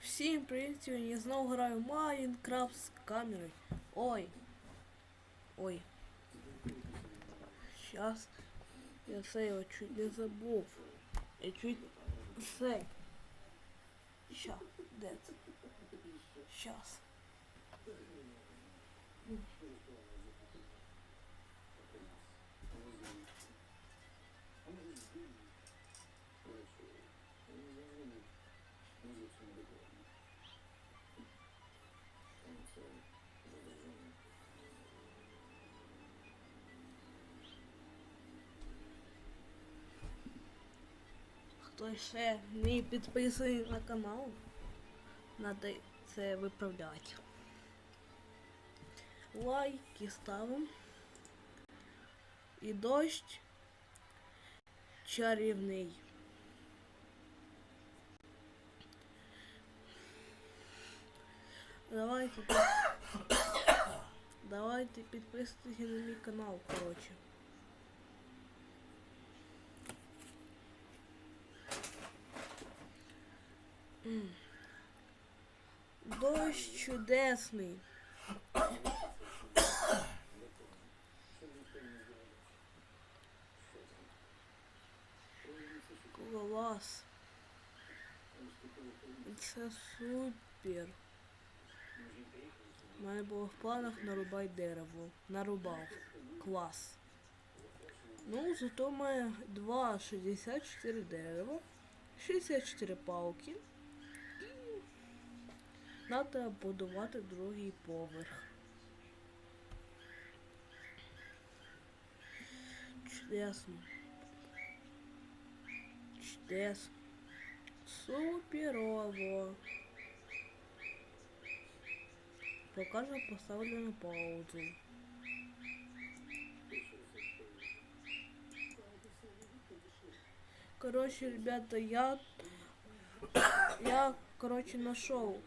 Всім привіт! Сьогодні я знову граю Майнкрафт з камерою. Ой. Ой. Щас. Я це його чуть не забув. Я чуть це. Ща. Де це? Щас. Хто ще не підписаний на канал, надо це виправляти. Лайки ставимо. І дощ чарівний. Давайте під- Давайте підписуйтесь на мій канал, коротше. М. Дощ чудесний. Клас. Це супер. У мене було в планах нарубати дерево. Нарубав. Клас. Ну, зато мене 2,64 дерева, 64 палки. І Треба будувати другий поверх. Чудесно. Чудесно. Суперово. Покажу, поставлю на паузу. Короче, ребята, я я, короче, нашел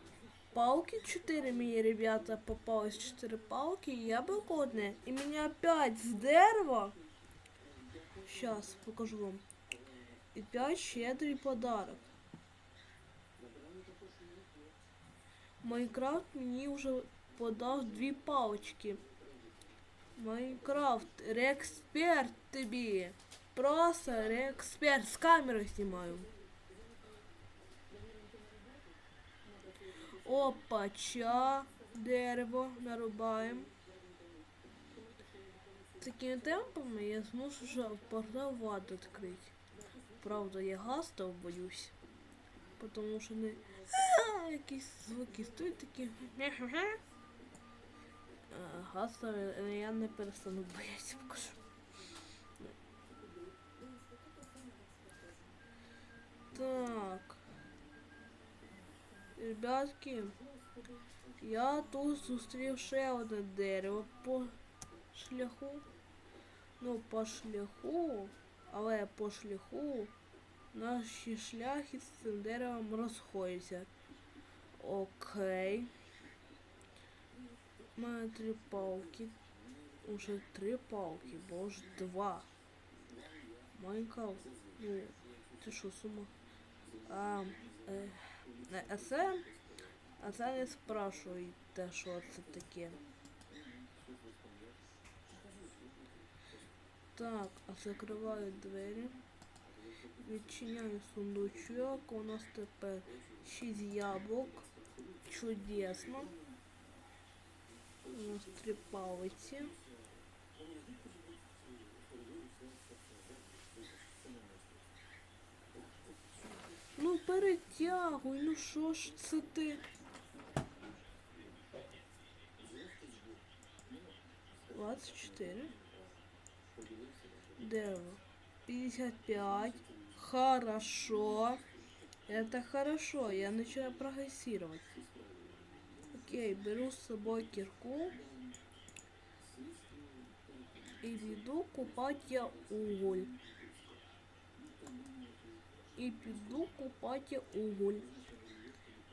палки 4 мне, ребята, попалось 4 палки, яблокодные, и меня опять с дерева. Сейчас покажу вам. И 5 щедрый подарок. Майнкрафт мені вже подав дві палочки. Майнкрафт, реексперт тобі. Просто реексперт з камери знімаю. Опача, дерево нарубаємо. Такими темпами я зможу вже портал ваду відкрити. Правда, я газ то боюсь. Потому що не якісь звуки стоять такі. А, я не перестану боятися покажу. Так. Ребятки, я тут зустрів ще одне дерево по шляху. Ну, по шляху, але по шляху наші шляхи з цим деревом розходяться. Окей. У три палки. Уже три палки, боже, два. Майнкрафт. Ну, це що, сума? А, е, а це, а це не спрашуйте, що це таке. Так, а закриваю двері. Відчиняю сундучок. У нас тепер 6 яблук. Чудесно. У нас три палиці. Ну перетягуй, ну що ж це ти? Двадцать четыре. Дерево. 55. Хорошо. Это хорошо. Я начинаю прогрессировать. Окей, беру с собой кирку. И веду купать я уголь. І піду купати уголь.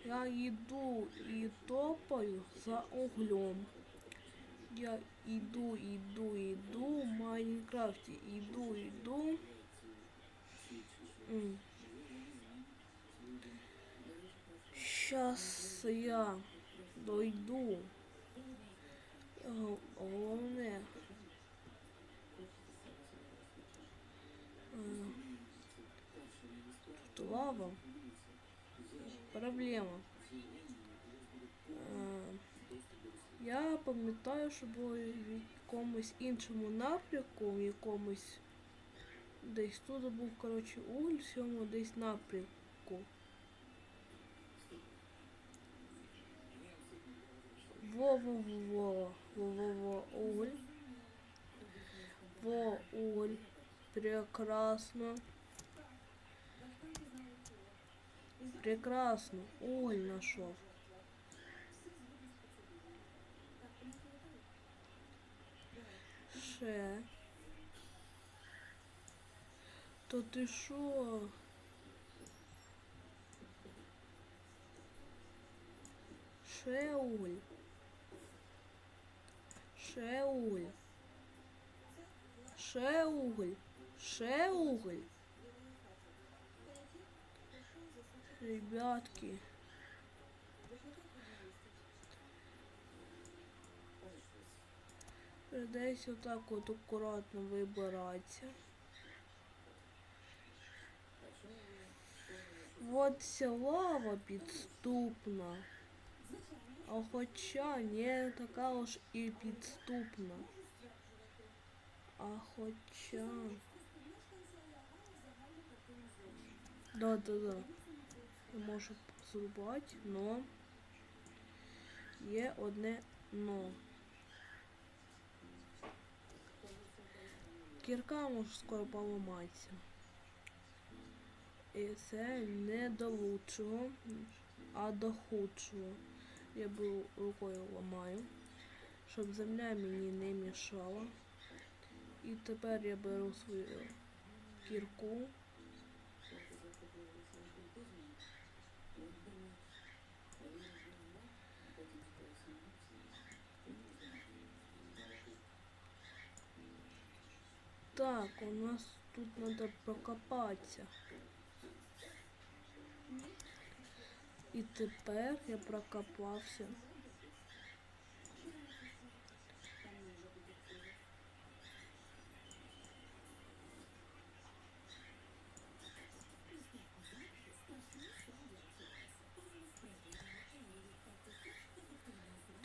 Я йду і топаю за углем. Я іду, іду, іду в Майнкрафті. Іду, іду. М. Щас я дойду. Гол- Головне. е, Тут лава. Проблема. Е, Я пам'ятаю, що було в якомусь іншому напрямку, в якомусь десь тут був, коротше, уголь, в цьому десь напрямку. Во-во-во, во-во-во, уголь. Во, уголь. Прекрасно. Прекрасно. Уголь нашел. Ще. То ти що? Ще Ще уголь. Ще уголь. Ще уголь. Ребятки. Десь отак от акуратно вибиратися. От ця лава підступна. А хоча не така уж і підступна. А хоча. Да, да, да. Я можу зрубати, но є одне но. Кірка може скоро поламатися. І це не до лучшого, а до худшого. Я беру рукою ламаю, щоб земля мені не мішала. І тепер я беру свою кірку. Так, у нас тут надо прокопатися. І тепер я прокопався.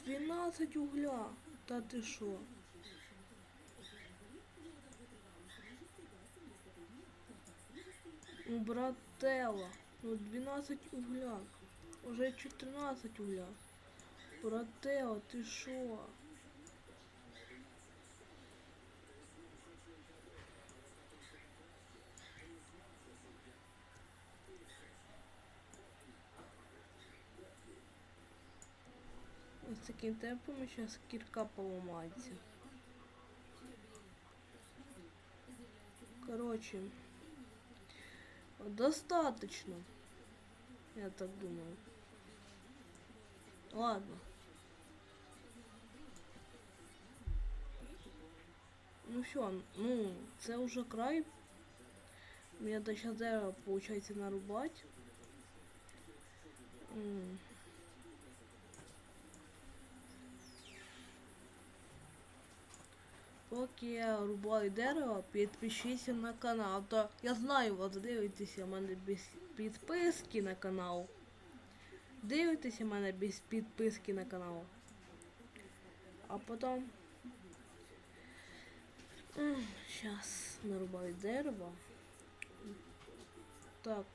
Двенадцать угля. Та ти що? Брателло, ну 12 угля. Уже 14 угля. Брателло, ты шо? Ось таким темпом зараз кірка поламається. Короче, достаточно. Я так думаю. Ладно. Ну все, ну, це уже край. Мне до сейчас дерево получается нарубать. Поки я рубаю дерево, підпишіться на канал. То я знаю, вас дивитеся в мене без підписки на канал. Дивитеся мене без підписки на канал. А потім. Зараз нарубаю дерево. Так.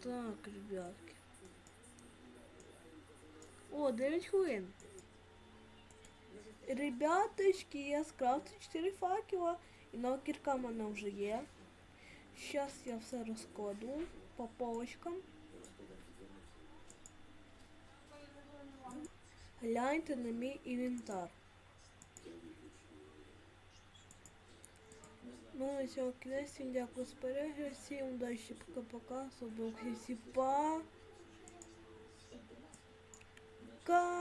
Так, ребятки. О, 9 хвилин. Ребяточки, я скрафтив 4 факела. І нова кірка в мене вже є. Зараз я все розкладу по полочкам. Гляньте на мій інвентар. Ну, на цьому кінець. Всім дякую за перегляд. Всім удачі, пока-пока. Собак всі па. Ка.